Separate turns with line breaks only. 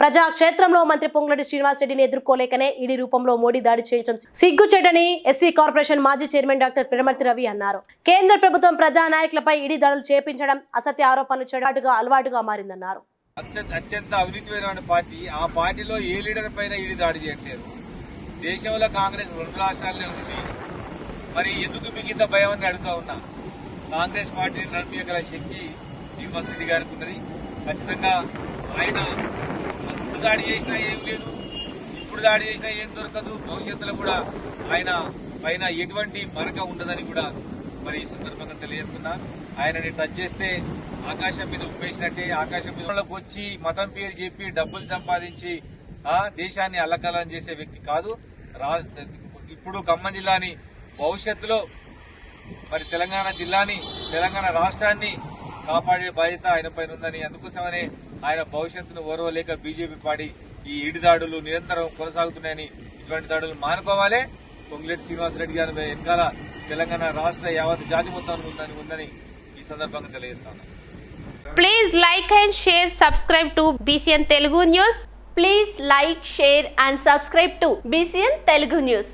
ప్రజాక్షేత్రంలో మంత్రి పొంగులటి శ్రీనివాసరెడ్డిని ఎదుర్కోలేకనే ఈడీ రూపంలో మోడీ దాడి చేయడం సిగ్గుచేటని ఎస్సీ కార్పొరేషన్ మాజీ చైర్మన్ డాక్టర్ పిరమర్తి రవి అన్నారు. కేంద్ర ప్రభుత్వం ప్రజా నాయకులపై ఈడీ దాడులు చేపించడం అసత్య ఆరోపణలు చెడాటుగా అలవాటుగా మారిందన్నారు.
అత్యంత అత్యంత అవినీతిపరమైన పార్టీ. ఆ పార్టీలో ఏ లీడర్ పైన ఈడీ దాడి చేయట్లేదు? దేశంలో కాంగ్రెస్ రెండు రాష్ట్రాలనే ఉంది. మరి ఎందుకు మీకు ఇంత భయం అని అడుగుతా ఉన్నా? కాంగ్రెస్ పార్టీని నడిపించగల శక్తి శ్రీనివాస్ రెడ్డి గారికి ఉన్నది. ఖచ్చితంగా ఆయన దాడి చేసినా ఏం లేదు. ఇప్పుడు దాడి చేసినా ఏం దొరకదు. భవిష్యత్తులో కూడా ఆయన పైన ఎటువంటి మరక ఉండదని కూడా మరి ఈ సందర్భంగా తెలియజేస్తున్నా. ఆయనని టచ్ చేస్తే ఆకాశం మీద ఉప్పేసినట్టే ఆకాశం మీద వచ్చి మతం పేరు చెప్పి డబ్బులు సంపాదించి ఆ దేశాన్ని అల్లకలం చేసే వ్యక్తి కాదు. ఇప్పుడు ఖమ్మం జిల్లాని భవిష్యత్తులో మరి తెలంగాణ జిల్లాని తెలంగాణ రాష్ట్రాన్ని కాపాడే బాధ్యత ఆయన పైన ఉందని అందుకోసమనే ఆయన భవిష్యత్తును ఓర్వలేక బీజేపీ పార్టీ ఈ ఇడి దాడులు నిరంతరం కొనసాగుతున్నాయని ఇటువంటి దాడులు మానుకోవాలి. పొంగులేటి శ్రీనివాసరెడ్డి గారి వెనకాల తెలంగాణ రాష్ట్ర యావత్ జాతి మొత్తం ఉందని ఉందని ఈ సందర్భంగా తెలియజేస్తాను
please like and share subscribe to BCN Telugu news
please like share and subscribe to BCN Telugu news